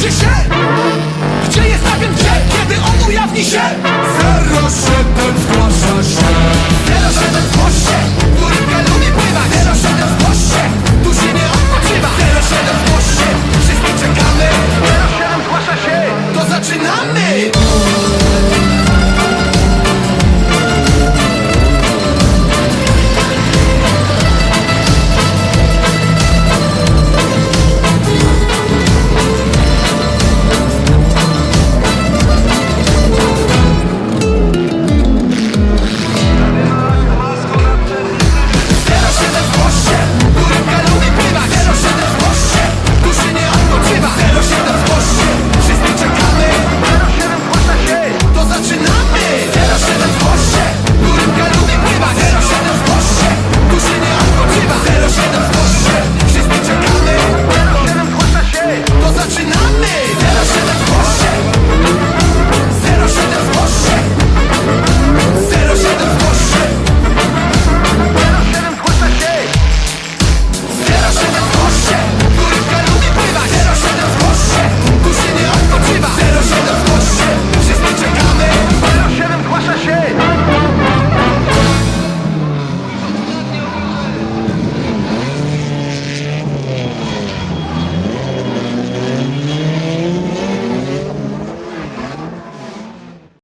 Zgadzacie się? Gdzie jest agent Gdzie? Kiedy on ujawni się? Zero siedem zgłasza się